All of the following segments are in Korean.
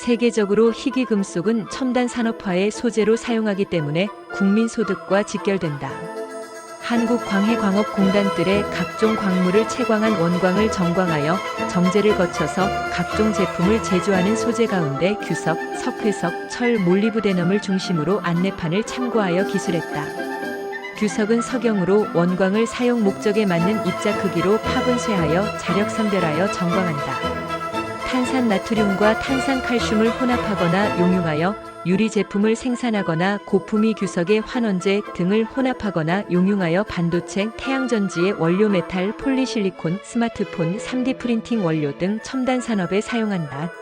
세계적으로 희귀금속은 첨단 산업화의 소재로 사용하기 때문에 국민 소득과 직결된다. 한국광해광업공단들의 각종 광물을 채광한 원광을 정광하여 정제를 거쳐서 각종 제품을 제조하는 소재 가운데 규석, 석회석, 철, 몰리브데넘을 중심으로 안내판을 참고하여 기술했다. 규석은 석영으로 원광을 사용 목적에 맞는 입자 크기로 파분쇄하여 자력 선별하여 정광한다. 탄산 나트륨과 탄산 칼슘을 혼합하거나 용융하여 유리 제품을 생산하거나 고품위 규석의 환원제 등을 혼합하거나 용융하여 반도체, 태양전지의 원료 메탈, 폴리실리콘, 스마트폰, 3D 프린팅 원료 등 첨단 산업에 사용한다.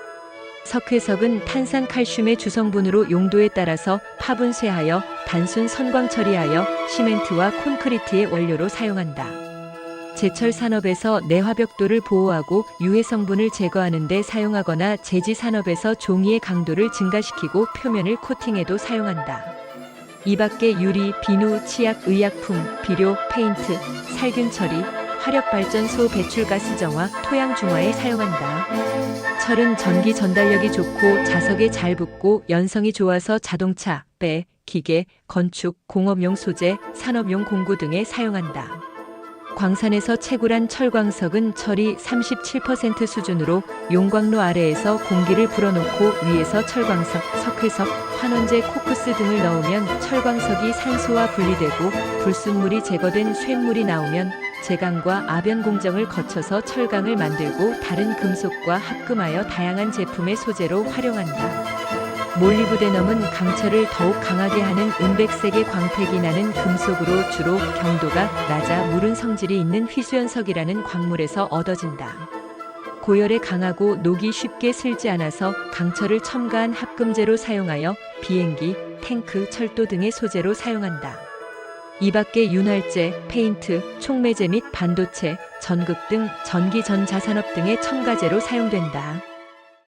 석회석은 탄산 칼슘의 주성분으로 용도에 따라서 파분쇄하여 단순 선광 처리하여 시멘트와 콘크리트의 원료로 사용한다. 제철 산업에서 내화벽도를 보호하고 유해 성분을 제거하는 데 사용하거나 제지 산업에서 종이의 강도를 증가시키고 표면을 코팅해도 사용한다. 이 밖에 유리, 비누, 치약, 의약품, 비료, 페인트, 살균 처리, 화력 발전소 배출가스 정화, 토양 중화에 사용한다. 철은 전기 전달력이 좋고 자석에 잘 붙고 연성이 좋아서 자동차, 배, 기계, 건축, 공업용 소재, 산업용 공구 등에 사용한다. 광산에서 채굴한 철광석은 철이 37% 수준으로 용광로 아래에서 공기를 불어넣고 위에서 철광석, 석회석, 환원제, 코크스 등을 넣으면 철광석이 산소와 분리되고 불순물이 제거된 쇳물이 나오면 제강과 아변 공정을 거쳐서 철강을 만들고 다른 금속과 합금하여 다양한 제품의 소재로 활용한다. 몰리브데 넘은 강철을 더욱 강하게 하는 은백색의 광택이 나는 금속으로 주로 경도가 낮아 무른 성질이 있는 휘수연석이라는 광물에서 얻어진다. 고열에 강하고 녹이 쉽게 슬지 않아서 강철을 첨가한 합금제로 사용하여 비행기, 탱크, 철도 등의 소재로 사용한다. 이 밖에 윤활제, 페인트, 촉매제 및 반도체, 전극 등 전기 전자산업 등의 첨가제로 사용된다.